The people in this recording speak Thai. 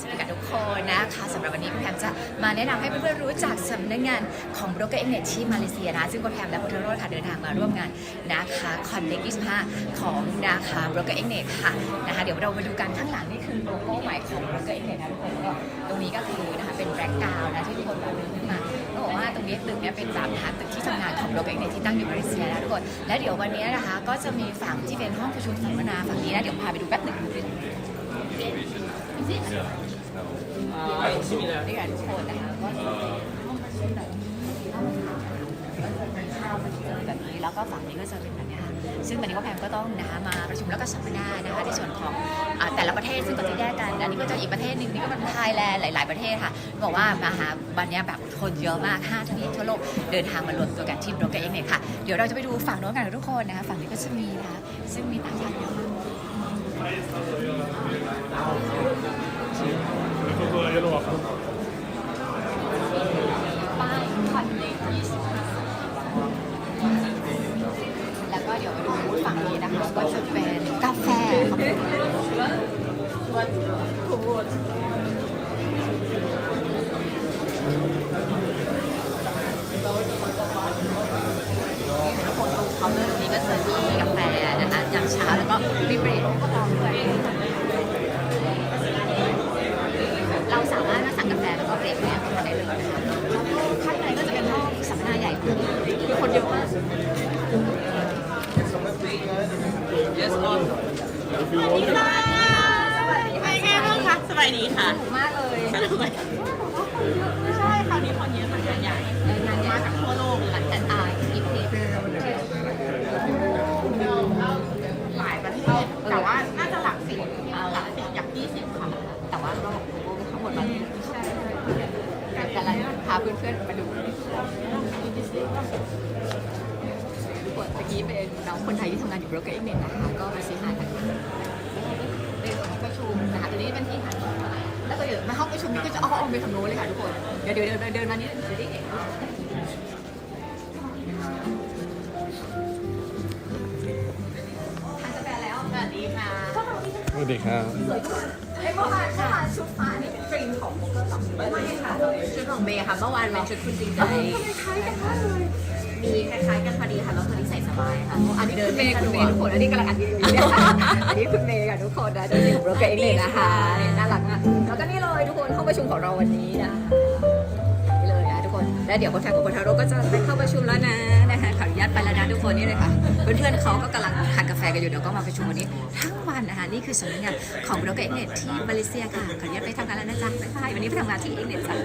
สวัสดีกับทุกคนนะคะสำหรับวันนี้คุณแพมจะมาแนะนำให้เพื่อนๆรู้จักสำนักงานของ Broker e x n e t ที่มาเลเซียนะ ซึ่งคุณแพมและคุณทโรธค่ะเดินทางมาร่วมงานนะคะ Connect 25ของนะคะ Broker e x n e t ค่ะนะคะเดี๋ยวเรามาดูกันข้างหลังนี่คือโลโก้ใหม่ของ Broker e x n e t นะทุกคนก็ตรงนี้ก็คือนะคะเป็นแบล็กกราวนะที่ทุกคนแบบเดินขึ้นมาต้องบอกว่าตรงนี้ตึกเนี้ยเป็นแบบนะคะตึกที่ทำงานของ Broker e x n e t ที่ตั้งอยู่มาเลเซียนะทุกคนและเดี๋ยววันนี้นะคะก็จะมีฝั่งที่เป็นห้องประชุมสัมมนาฝั่งนี้นะเดี๋ยวพาไปดูแป๊บหนึ่ง ด้วยกันทุกคนนะคะก็จะเป็นห้องประชุมแบบนี้แบบนี้แล้วก็ฝั่งนี้ก็จะเป็นแบบนี้ค่ะซึ่งวันนี้ก็แพมก็ต้องนะคะมาประชุมแล้วก็สัมมนานะคะในส่วนของอ่าแต่ละประเทศซึ่งก็จะแยกกัน อันนี้ก็จะอีกประเทศหนึ่งนี่ก็เป็นไทยแลนด์หลาย ๆ ประเทศค่ะบอกว่ามาหาวันนี้แบบคนเยอะมาก5ทวีปทั่วโลกเดินทางมารวมตัวกันที่โบรกเกอร์เองเนี่ยค่ะเดี๋ยวเราจะไปดูฝั่งโน้นกันทุกคนนะคะฝั่งนี้ก็จะมีนะคะซึ่งมีต่างชาติเยอะมาก ฝั่งนี้นะคะก็จะเป็นกาแฟครับนี่ทุกคนดูเขาเรื่องนี้ก็จะมีกาแฟนะคะอยามเช้าแล้วก็มีเบรดวย เราสามารถมาสั่งกาแฟแล้วก็เบรกเนี่ยเข้ามาได้เลยนะคะแล้วก็ข้างในก็จะเป็นห้องสัมมนาใหญ่คือคนเยอะมาก เป็นไงบ้างคะสบายดีค่ะถูกมากเลยสนุกไหมใช่คราวนี้คนเยอะเหมือนกันใหญ่งานมามาจากทั่วโลกหลังจากอายอีพีหลายประเทศแต่ว่าน่าจะหลักสิบหลักสิบอยากยี่สิบค่ะแต่ว่าก็ทั้งหมดมาที่แต่ละพาเพื่อนๆมาดู กี้เป็นน้องคนไทยที่ทำงานอยู่โบรเกอร์เอ็กเน็ตนะคะก็มาซื้อหากันในส่วนของประชุมนะคะตัวนี้เป็นที่หาแล้วก็เดี๋ยวมาห้องประชุมนี้ก็จะอ้อมไปทางโน้นเลยค่ะทุกคนเดี๋ยวเดี๋ยวเดินเดินมานี้เดี๋ยวได้เห็นทานกาแฟแล้วสวัสดีค่ะสวัสดีครับเอ้เมื่อวานเมื่อวานชุดฟ้านี่เป็นดรีมของผมก็สองไม่ค่ะชุดของเมย์ค่ะเมื่อวานเป็นชุดคุณดีใจคล้ายกันมาก อดีค่ะแล้วตัวนี้ใส่สบายค่ะอันนี้คุณเมย์คุณเมย์ทุกคนอันนี้กำลังอันนี้อยู่เนี่ยอันนี้คุณเมย์กับทุกคนนะเดี๋ยวอยู่โปรเกรสเลยนะคะเนี่ยน่ารักมากแล้วก็นี่เลยทุกคนห้องประชุมของเราวันนี้นะนี่เลยนะทุกคนแล้วเดี๋ยวคนไทยกับคนทาโร่ก็จะไปเข้าประชุมแล้วนะนะคะขออนุญาตไปแล้วนะทุกคนนี่เลยค่ะเพื่อนๆเขาก็กำลังทานกาแฟกันอยู่เดี๋ยวก็มาประชุมวันนี้ทั้งวันนะคะนี่คือสำนักงานของโปรเกรสเน็ตที่มาเลเซียค่ะขออนุญาตไปทำงานแล้วนะจ๊ะบ๊ายบายวันนี้ไปทำงานที่เอ็กเน็ตจ้ะ